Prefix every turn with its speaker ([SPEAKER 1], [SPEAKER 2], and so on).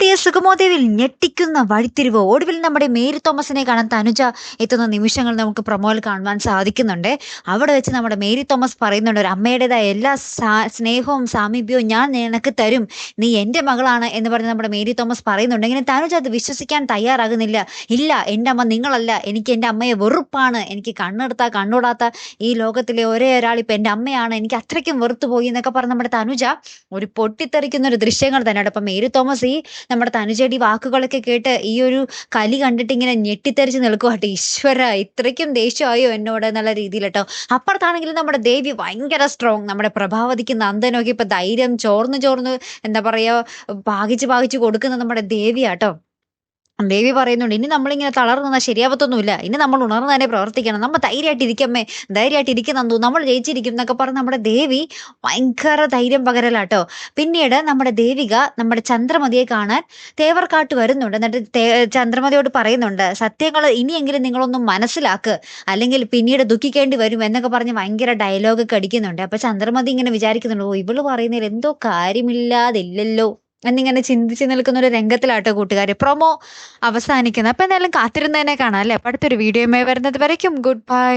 [SPEAKER 1] Dear സുഗമോദേവിൽ ഞെട്ടിക്കുന്ന വഴിത്തിരിവ്. ഒടുവിൽ നമ്മുടെ മേരി തോമസിനെ കാണാൻ തനുജ എത്തുന്ന നിമിഷങ്ങൾ നമുക്ക് പ്രൊമോയിൽ കാണുവാൻ സാധിക്കുന്നുണ്ട്. അവിടെ വെച്ച് നമ്മുടെ മേരി തോമസ് പറയുന്നുണ്ട് ഒരു അമ്മയുടേതായ എല്ലാ സ്നേഹവും സാമീപ്യവും ഞാൻ നിനക്ക് തരും. നീ എന്റെ മകളാണ് എന്ന് പറഞ്ഞ് നമ്മുടെ മേരി തോമസ് പറയുന്നുണ്ട്. ഇങ്ങനെ തനുജ അത് വിശ്വസിക്കാൻ തയ്യാറാകുന്നില്ല. ഇല്ല എന്റെ അമ്മ നിങ്ങളല്ല. എനിക്ക് എന്റെ അമ്മയെ വെറുപ്പാണ്. എനിക്ക് കണ്ണെടുത്ത കണ്ണൂടാത്ത ഈ ലോകത്തിലെ ഒരേ ഒരാൾ ഇപ്പം എന്റെ അമ്മയാണ്. എനിക്ക് അത്രയ്ക്കും വെറുത്തു പോയി എന്നൊക്കെ പറഞ്ഞ് നമ്മുടെ തനുജ ഒരു പൊട്ടിത്തെറിക്കുന്ന ഒരു ദൃശ്യങ്ങൾ തന്നെയാണ്. അപ്പം മേരി തോമസ് ഈ നമ്മുടെ തനുചേടി വാക്കുകളൊക്കെ കേട്ട് ഈ ഒരു കലി കണ്ടിട്ട് ഇങ്ങനെ ഞെട്ടിത്തെറിച്ച് നിൽക്കുവാട്ടെ ഈശ്വര ഇത്രയ്ക്കും ദേഷ്യമായോ എന്നോട് എന്നുള്ള രീതിയിൽ കേട്ടോ അപ്പുറത്താണെങ്കിൽ നമ്മുടെ ദേവി ഭയങ്കര സ്ട്രോങ് നമ്മുടെ പ്രഭാവതിക്ക് നന്ദനൊക്കെ ഇപ്പൊ ധൈര്യം ചോർന്ന് ചോർന്ന് എന്താ പറയാ പാകിച്ച് പാകിച്ച് കൊടുക്കുന്ന നമ്മുടെ ദേവിയാട്ടോ. ദേവി പറയുന്നുണ്ട് ഇനി നമ്മളിങ്ങനെ തളർന്നു നിന്നാൽ ശരിയാവത്തൊന്നുമില്ല. ഇനി നമ്മൾ ഉണർന്നു തന്നെ പ്രവർത്തിക്കണം. നമ്മൾ ധൈര്യമായിട്ട് ഇരിക്കമ്മേ ധൈര്യമായിട്ട് ഇരിക്കുന്ന നന്ദു. നമ്മൾ ജയിച്ചിരിക്കും എന്നൊക്കെ പറഞ്ഞ് നമ്മുടെ ദേവി ഭയങ്കര ധൈര്യം പകരലാട്ടോ. പിന്നീട് നമ്മുടെ ദേവിക നമ്മുടെ ചന്ദ്രമതിയെ കാണാൻ തേവർക്കാട്ട് വരുന്നുണ്ട്. എന്നിട്ട് ചന്ദ്രമതിയോട് പറയുന്നുണ്ട് സത്യങ്ങൾ ഇനിയെങ്കിലും നിങ്ങളൊന്നും മനസ്സിലാക്ക്. അല്ലെങ്കിൽ പിന്നീട് ദുഃഖിക്കേണ്ടി വരും എന്നൊക്കെ പറഞ്ഞ് ഭയങ്കര ഡയലോഗൊക്കെ അടിക്കുന്നുണ്ട്. അപ്പൊ ചന്ദ്രമതി ഇങ്ങനെ വിചാരിക്കുന്നുണ്ട് ഓ ഇവൾ പറയുന്നതിൽ എന്തോ കാര്യമില്ലാതില്ലല്ലോ. എന്നിങ്ങനെ ചിന്തിച്ച് നിൽക്കുന്ന ഒരു രംഗത്തിലാട്ടോ കൂട്ടുകാർ പ്രൊമോ അവസാനിക്കുന്നത് അപ്പൊ എന്തായാലും കാത്തിരുന്നതിനെ കാണാം അല്ലേ? അപ്പൊ അടുത്തൊരു വീഡിയോയുമായി വരുന്നത് വരയ്ക്കും. Good bye